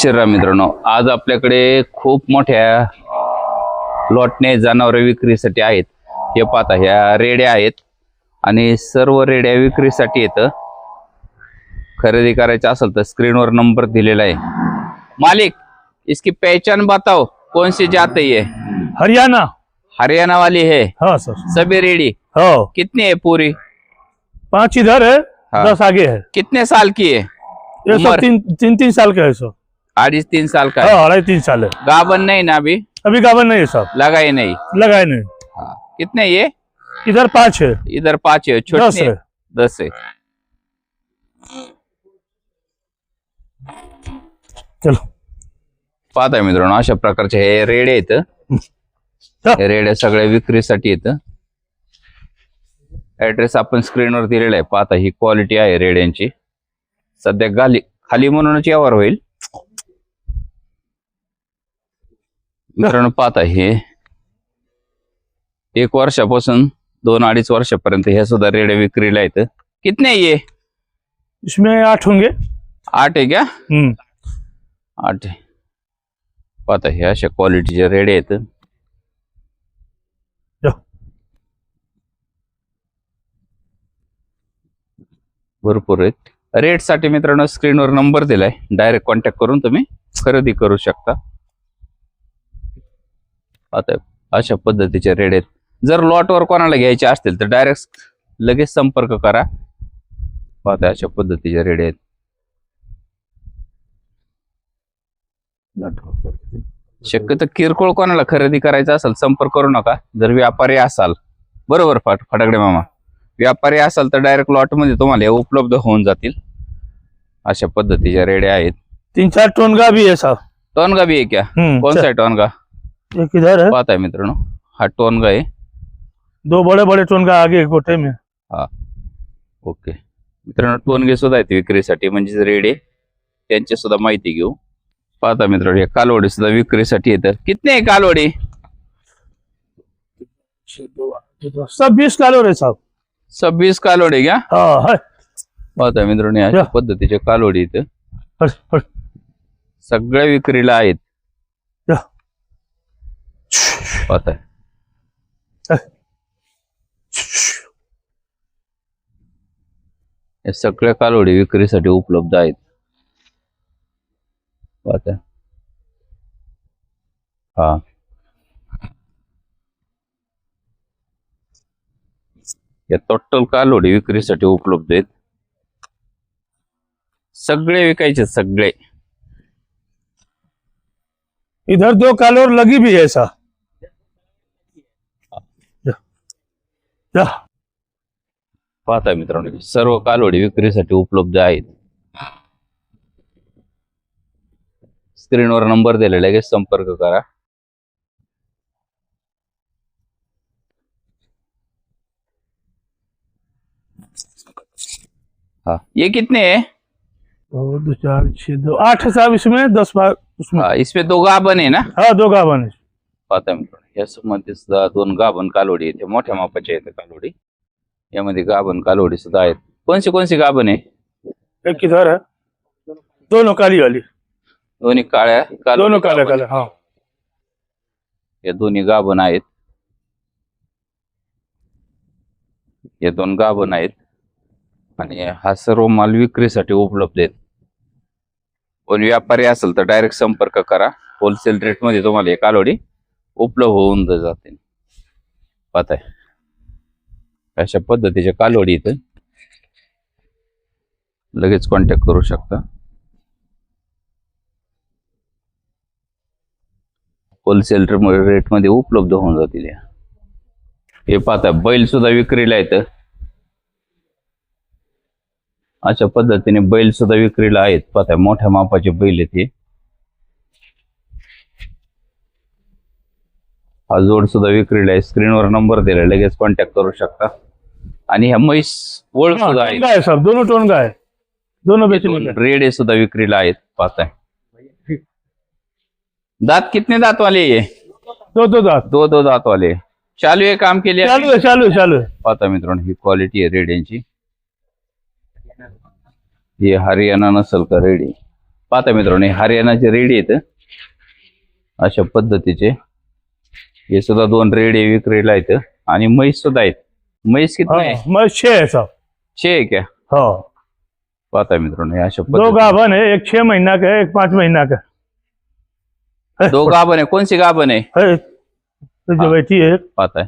शिरा मित्रांनो. आज आपल्याकडे खूप मोठ्या लॉटने जनावर विक्रीसाठी आहेत. हे पाहता ह्या रेड्या आहेत आणि सर्व रेड्या विक्रीसाठी येतं खरेदी करायचं असेल तर स्क्रीनवर नंबर दिलेला आहे. मालिक इसकी पहचान बताओ कौन सी जात है? ये हरियाणा. हरियाणा वाली है? हाँ सर. सभी रेडी हाँ. कितनी है पूरी? पांच इधर है हाँ। दस आगे है. कितने साल की है? ये उम्र? तीन तीन तीन साल का है सर. अड़ीच तीन साल का है हाँ अढ़ाई तीन साल है गाबन नहीं ना अभी अभी गावन नहीं है साहब. लगा ही नहीं नहीं. हाँ. कितने ये? इधर पांच है इधर पाच है दस छोटे है दस आहे. चलो. पाहताय मित्रांनो अशा प्रकारचे हे रेडे आहेत. हा. हे रेडे सगळे विक्रीसाठी येत ऍड्रेस आपण स्क्रीनवर दिलेला आहे. पाहता ही क्वालिटी आहे रेड्यांची. सध्या गाली खाली म्हणूनच यावर होईल. मित्रांनो पाहता हे. एक वर्षापासून दोन अडीच वर्षापर्यंत हे सुद्धा रेडे विक्रीला आहेत. कितने ये इसमें आठ होंगे. आठ आहे क्या हम्म. आठ आहे. पाहता हे अशा क्वालिटीचे रेडे आहेत. भरपूर आहेत. रेटसाठी मित्रांनो स्क्रीनवर नंबर दिलाय. डायरेक्ट कॉन्टॅक्ट करून तुम्ही खरेदी करू शकता. आता अशा पद्धतीचे रेड आहेत. जर लॉटवर कोणाला घ्यायचे असतील तर डायरेक्ट लगेच संपर्क करा. पाहता अशा पद्धतीचे रेड आहेत. शक्यतो किरकोळ कोणाला खरेदी करायचं असेल संपर्क करू नका. जर व्यापारी असाल बरोबर फट फटाकडे मामा. व्यापारी असाल तर डायरेक्ट लॉटमध्ये तुम्हाला उपलब्ध होऊन जातील. अशा पद्धतीच्या रेड्या आहेत. तीन चार टोनगा भी है साहब. टोनगा भी आहे क्या? कोणता आहे टोनगा? है? पाहताय मित्रांनो हा टोनगा आहे दो बड़े बड़े टोनगा आगे गोटे में। ओके। मित्रांनो टोनगे सुद्धा आहेत विक्रीसाठी म्हणजे रेडे त्यांची सुद्धा माहिती घेऊ। पाहता मित्रांनो हे कालवडी सुद्धा विक्रीसाठी येतं कितने आहे कालवडी? सब बीस कालो रे साहब। सव्वीस कालवडी घ्या हाँ है। पाहता मित्रांनो अशा या. पद्धतीचे कालवडी इथं. सगळ्या विक्रीला आहेत या. पाहताय. या सगळ्या कालवडी विक्रीसाठी उपलब्ध आहेत. पाहता हा. या टोटल कालवडी विक्रीसाठी उपलब्ध आहेत. सगळे विकायचे सगळे. इधर दो कालोर लगी भी है या. पाहता मित्रांनो सर्व कालवडी विक्रीसाठी उपलब्ध आहेत. स्क्रीनवर नंबर दिलेला आहे संपर्क करा. हाँ. ये कितने हैं? दो दो चार छह दो आठ है साहब इसमें दस बार उसमें. हाँ, इसमें दो गाभण आहे ना? हाँ दो गावन है। पाहता मित्रांनो. यामध्ये सुद्धा दोन गाभण कालोडी आहेत. मोठ्या मापाच्या आहेत कालोडी. यामध्ये गाभण कालोडी सुद्धा आहेत. कोणची कोणची गाभण आहे? एक इधर है दोनों काली वाली दोन्ही काळ्या कालोडी दोनों काले गाभण. काले हाँ. या दोन्ही गाभण आहेत. या दोन गाभण आहेत. आणि हा सर्व माल विक्रीसाठी उपलब्ध आहेत. कोण व्यापारी असेल तर डायरेक्ट संपर्क करा. होलसेल रेटमध्ये तुम्हाला हे कालोडी उपलब्ध होऊन जाते. पाहताय. अशा पद्धतीच्या कालवडी इथं लगेच कॉन्टॅक्ट करू शकता. होलसेल रेटमध्ये उपलब्ध होऊन जातील या. हे पाहता बैल सुद्धा विक्रीला येतं अशा पद्धतीने बैल सुद्धा विक्रीला आहेत. पाहता मोठ्या मापाचे बैल आहेत हे. हा जोड सुद्धा विक्रीला आहे. स्क्रीनवर नंबर दिला लगेच कॉन्टॅक्ट करू शकता. आणि ह्या म्हैस ओळ हाँ, सुद्धा आहेत. टोनगा है साहब दोनों टोनगा है दोनों रेडे सुद्धा विक्रीला आहेत. पाहताय. दात कितने दात वाले ये दो दो दांत. दो दो दात वाले चालू आहे काम केले? चालू है चालू है चालू है पाहता मित्रांनो ही क्वालिटी आहे रेड्यांची ही हरियाणा नसल का रेडी? पाहता मित्रांनो हे हरियाणाचे रेडी आहेत. अशा पद्धतीचे. हे सुद्धा दोन रेडे विक्रीला आहेत. आणि म्हैस सुद्धा आहेत. म्हैस किती आहे? हाँ, मैं छह है सब छे आहे क्या हाँ. पाहता मित्रांनो हे अशा दो गाभन है एक छह महीना का है एक पाँच महीना का? है। दो गाभण आहे कोणची गाभण आहे? है ये जो हाँ। बैठी है पाहताय.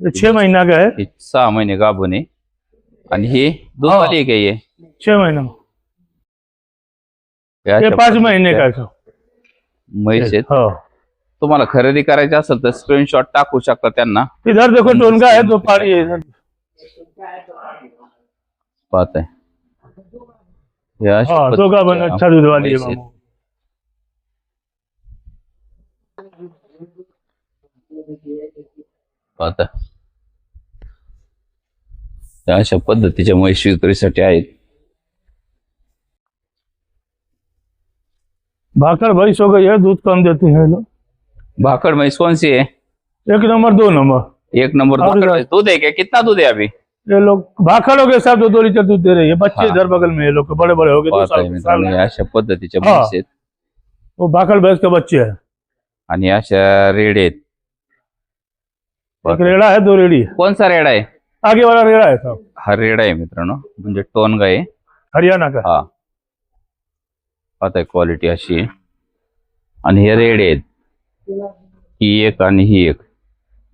ये छह महीना का है हे सहा महिने गाभण आहे. आणि हे दोन हा. वाली आहे का हे? छह महीना. हे ये अशा पाँच महीने का पद्धतीच्या है सब म्हैस आहेत. हाँ. तुम्हाला खरेदी करायची असेल तर स्क्रीनशॉट टाकू शकता त्यांना. इधर देखो टोनका है दो पाड़ी है इधर. हे हाँ अच्छा दूध वाली है त्या अशा पद्धतीच्या म्हैस विक्रीसाठी आहेत. भाकर भैंस हो गई है दूध कम देती है लोग. भाकड़ म्हैस कौन सी है एक नंबर दो नंबर. एक नंबर। दूध है क्या कितना दूध है अभी? ये लोग भाखड़ों के साथ दो दो लीटर दूध दे रही है। बच्चे हाँ। इधर बगल में लोग के बड़े बड़े हो गए के हे। अशा पद्धतीच्या हा. आहेत। वो भाखड़ भैंस के बच्चे है। आणि अशा रेड आहेत। एक रेड़ा है दो रेड़ी है। कोणचा रेडा आहे? आगे वाला रेड़ा है साहब हा रेडा आहे मित्रांनो. म्हणजे टोन गाय आहे. हरियाणा का? हा. पाहताय क्वालिटी अशी आहे. आणि हे रेडे आहेत. ही एक आणि ही एक.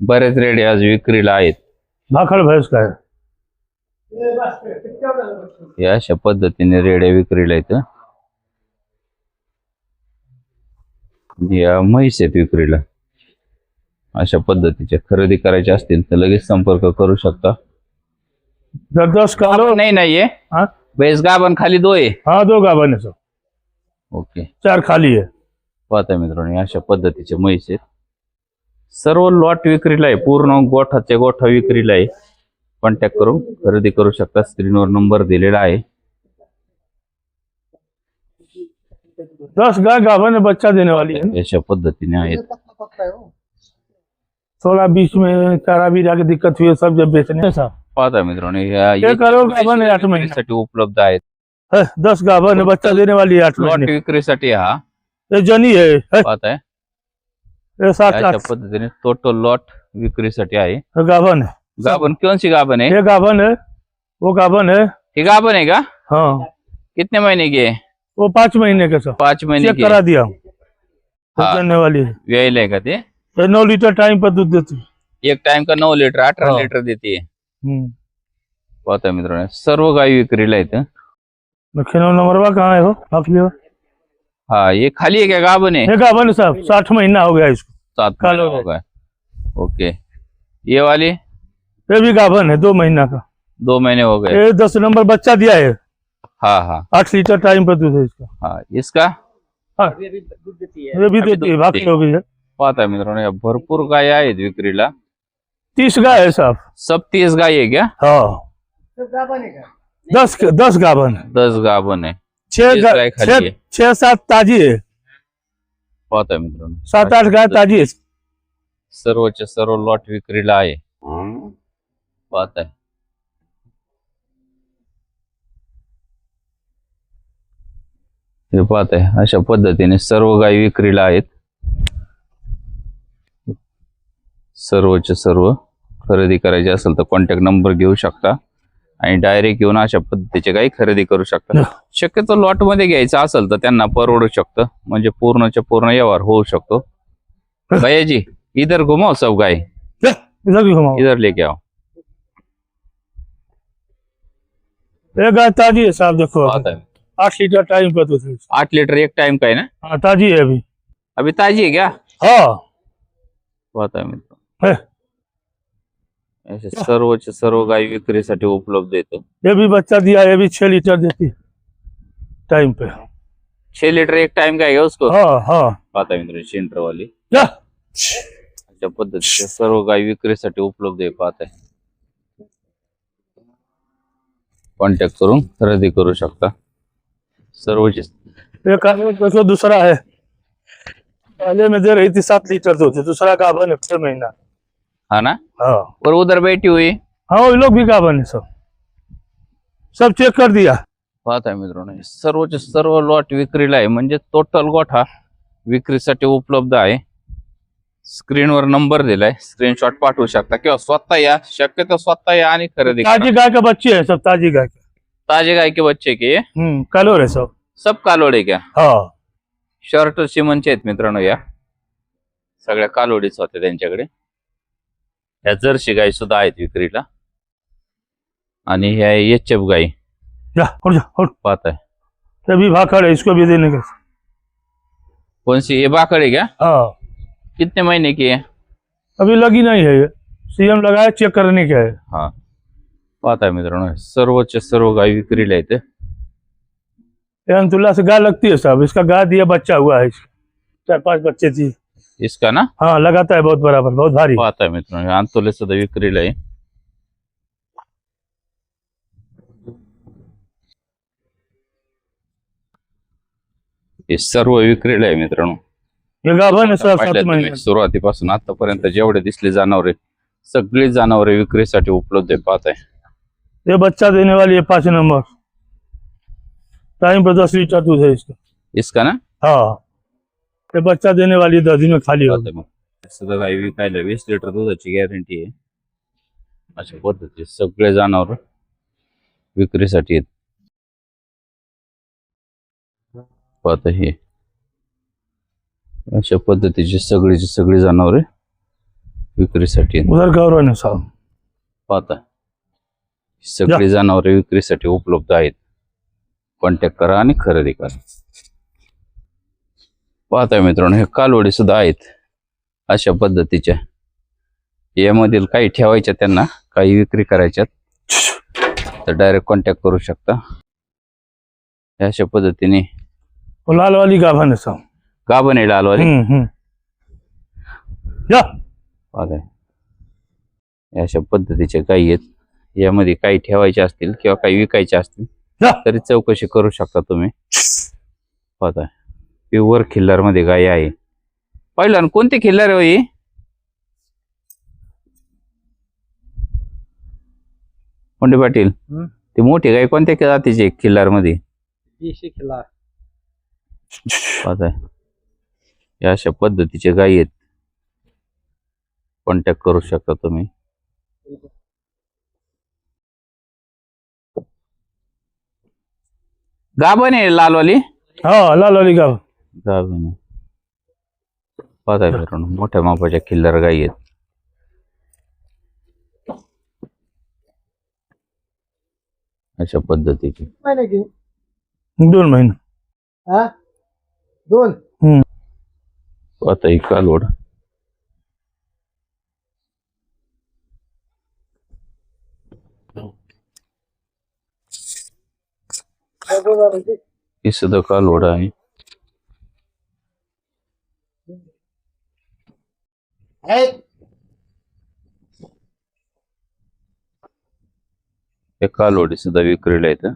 बरेच रेडे आज विक्रीला आहेत. भाखड़ भैंस का है हे अशा पद्धतीने रेड्या विक्रीला येतं या म्हैस आहेत विक्रीला. अशा पद्धतीच्या खरेदी करायच्या असतील तर लगेच संपर्क करू शकता. कालो नाही नाहीये हाँ? बेस गाभण खाली दो आहे हाँ दो गाभन सब ओके. चार खाली है पाहता मित्रांनो अशा पद्धतीचे म्हैस आहेत. सर्व लॉट विक्रीला आहे पूर्ण गोठाचे गोठा विक्रीला आहे. कॉन्टॅक्ट करून खरेदी करू शकता. स्क्रीनवर नंबर दिलेला आहे. दस गाय गाभन है बच्चा देने वाली है अशा पद्धतीने आहेत. थोड़ा बीच में चारा भी जाके दिक्कत हुई है सब जब बेचने साहब। पाहता मित्रांनो ह्या एक करोड गाभन है आठ महीने। विक्रीसाठी उपलब्ध आहेत. है, दस गाभन है बच्चा देने वाली है आठ लॉट महीने. विक्रीसाठी हा. जनी है, है? पाहताय ये सात अशा पद्धतीने टोटल लॉट विक्रीसाठी आहे गाभन है। गाभण कोणची गाभण आहे ये गाभन है वो गाभन है। ही गाभण आहे का? हाँ। कितने महीने की आहे वो पाँच महीने के सब पाच महीने की करा दिया। हूँ। हाँ। वाली है। व्यायला आहे का ते? ये नौ लीटर टाइम पर दूध देती है। एक टाइम का नऊ लिटर अठरा हा. लिटर देते हम्म। पाहता मित्रांनो सर्व गाय विक्रीला आहेत लखनऊ नंबरवा कहाँ है वो? आप लियो हा ये खाली है क्या गाभण आहे ये गाभन है साहब साठ महीना हो गया इसको। सात काल हो गया ओके। ये वाली? ये भी गाभन है दो महीना का। दो महीने हो गए। ये दस नंबर बच्चा दिया है। हाँ हाँ। आठ लीटर टाइम पर दूध है इसका। हाँ इसका? हाँ। ये भी देती है। दूध बाकी देती हो। गई है। पाहता मित्रांनो या भरपूर गाय आहेत विक्रीला तीस गाय है साहब। सब तीस गाय आहे क्या? हाँ। दस दस गाभन है। दस गाभण आहे है। छह सात ताजी है पाहता मित्रांनो. सात आठ गाय ताजी है सर्वच्या सर्व लॉट विक्रीला आहे. पाहताय. हे पाहताय अशा पद्धतीने सर्व गाय विक्रीला आहेत. सर्वचे सर्व खरेदी करायचे असेल तर कॉन्टॅक्ट नंबर घेऊ शकता. आणि डायरेक्ट येऊन अशा पद्धतीचे गाई खरेदी करू शकता. शक्यतो लॉट मध्ये घ्यायचं असेल तर त्यांना परवडू शकतं. म्हणजे पूर्णच्या पूर्ण व्यवहार होऊ शकतो. भैया इधर घुमाओ सब गाय इधर भी घुमाओ. इधर लेके आओ. ये गाय ताजी है साहब देखो। आठ लीटर टाइम पर दूध आठ लीटर एक टाइम का है ना? हाँ ताजी है अभी। अभी ताजी है क्या? हाँ। पाहताय मित्र। सर्वचे सर्व गाय विक्रीसाठी उपलब्ध येतं ये भी बच्चा दिया ये भी छह लीटर देती. है टाइम पे. छह लीटर एक टाइम का है उसको हाँ हाँ. मित्र सेंटर वाली जा अशा पद्धतीचे सर्व गाय विक्रीसाठी उपलब्ध आहे पाहताय. कॉन्टॅक्ट करून खरेदी करू शकता. सर्वचे एक आदमी दूसरा है पहले में दे रही थी सात लीटर दूध दूसरा है महीना हाँ ना? हाँ. और उधर बैठी हुई. हाँ वो लोग भी गाभन है सब. सब चेक कर दिया. मित्रांनो हे सर्वचे सर्व लॉट विक्रीला आहे. म्हणजे टोटल गोठा विक्रीसाठी उपलब्ध आहे. स्क्रीनवर नंबर दिलाय. स्क्रीनशॉट पाठवू शकता. किंवा स्वतः या. शक्यतो स्वतः या आणि खरेदी करा. ताजी गाय के बच्चे हैं सब ताजी गाय के ताजे गाय के बच्चे के? ये? हम्म कलोर है सब. सब कालोडे क्या हाँ. शर्ट सिमनचे आहेत मित्रांनो या. सगळ्या कालोडीच होत्या त्यांच्याकडे. ह्या जर्सी गाई सुद्धा आहेत विक्रीला. आणि ह्या एच एफ गाई. जा उठ जा उठ पाहताय. तभी भाखड़ है इसको भी देने का? कौन सी ये बाकड़े क्या हाँ. कितने महीने की है अभी लगी नहीं है ये सीएम लगाया चेक करने का है हा. पाहताय मित्रांनो सर्वचे सर्व गाय विक्रीला आहेत ये अंतुल्ला से गाय लगती है साहब. इसका गाय दिया बच्चा हुआ है इसका. चार पांच बच्चे थी. इसका ना? हाँ लगाता है बहुत बराबर बहुत भारी। पाहताय मित्रांनो आंतोले सुद्धा विक्रीला आहे हे। सर्व विक्रीला आहे मित्रांनो है पाहिलं तुम्ही महीने सुरुवातीपासून आतापर्यंत जेवढे दिसले जनावरे सगळी जनावरे विक्रीसाठी उपलब्ध आहे पाहताय. ये बच्चा देने वाली है पांच नंबर. टाइम पर दस लीटर दूध है इसका. इसका ना? हाँ. ये बच्चा देने वाली दस दिन में खाली सगळं गाय विकायला वीस लिटर दुधाची गॅरंटी आहे. अशा पद्धतीचे सगळे जनावर विक्रीसाठी आहेत पाहता हे अशा पद्धतीची सगळीची सगळी जनावरे विक्रीसाठी आहेत उधर पाहता सगळी जनावरे विक्रीसाठी उपलब्ध आहेत. कॉन्टॅक्ट करा आणि खरेदी करा. पाहताय मित्रांनो हे कालवडी सुद्धा आहेत अशा पद्धतीच्या. यामधील काही ठेवायच्या त्यांना काही विक्री करायच्यात. तर डायरेक्ट कॉन्टॅक्ट करू शकता. हे अशा पद्धतीने वो लाल वाली गाभन है साहब गाभण आहे लालवाली. हे अशा पद्धतीच्या गायी आहेत. यामध्ये काही ठेवायच्या असतील किंवा काही विकायच्या असतील तरी चौकशी करू शकता तुम्ही. पाहताय प्युअर खिल्लारमध्ये गाय आहे. पहिला कोणते खिल्लार आहे हो ही? कोंडे पाटील. ती मोठी गाय कोणत्या जातीची खिल्लार. मध्ये या अशा पद्धतीचे गायी आहेत. कॉन्टॅक्ट करू शकता तुम्ही. गाभण आहे लालवाली? हाँ लाल वाली आहे पाहताय मित्रांनो मोठ्या मापाच्या खिल्लार गायी आहेत. अशा पद्धतीची. महिने दोन महीने. हा? दोन? पाहता ही कालवड. ही सुद्धा कालवड आहे. आहेत. हे कालवडी सुद्धा विक्रीला येतं